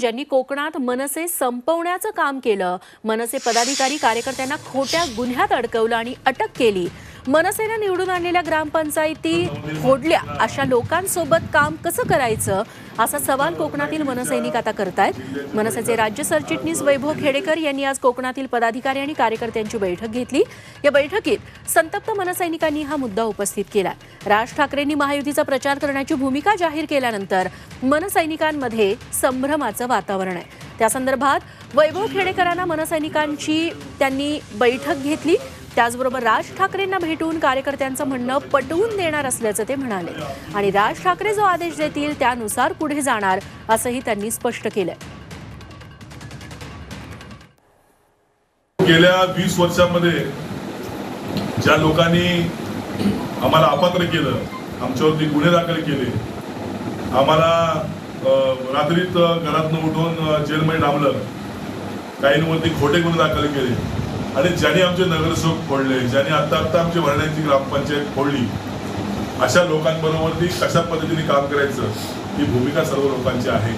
ज्यांनी कोकणात मनसे संपवण्याचं काम केलं. मनसे पदाधिकारी कार्यकर्त्यांना खोट्या गुन्ह्यात अडकवलं आणि अटक केली. मनसेनं निवडून आणलेल्या ग्रामपंचायती फोडल्या. अशा लोकांसोबत काम कसं करायचं? असा सवाल कोकणातील मनसैनिक आता करतायत. मनसेचे राज्य सरचिटणीस वैभव खेडेकर यांनी आज कोकणातील पदाधिकारी आणि कार्यकर्त्यांची बैठक घेतली. या बैठकीत संतप्त मनसैनिकांनी हा मुद्दा उपस्थित केला. राज ठाकरेंनी महायुतीचा प्रचार करण्याची भूमिका जाहीर केल्यानंतर मनसैनिकांमध्ये संभ्रमाचं वातावरण आहे. त्या संदर्भात वैभव खेडेकरांना मनसैनिकांची त्यांनी बैठक घेतली. त्याचबरोबर राज ठाकरेंना भेटून कार्यकर्त्यांचं म्हणणं पटवून देणार असल्याचं ते म्हणाले. आणि राज ठाकरे जो आदेश देतील त्यानुसार पुढे जाणार असंही त्यांनी स्पष्ट केलंय. गेल्या वीस वर्षामध्ये ज्या लोकांनी आम्हाला अपात्र केलं. आमच्यावरती गुन्हे दाखल केले. आम्हाला रात्रीत घरातनं उठून जेलमध्ये डांबलं. काहींवरती खोटे गुन्हे दाखल केले. आणि ज्यांनी आमचे नगरसेवक फोडले ज्यांनी आता आत्ता आमची भरण्याची ग्रामपंचायत फोडली अशा लोकांबरोबर ती कशा पद्धतीने काम करायचं ही भूमिका सर्व लोकांची आहे.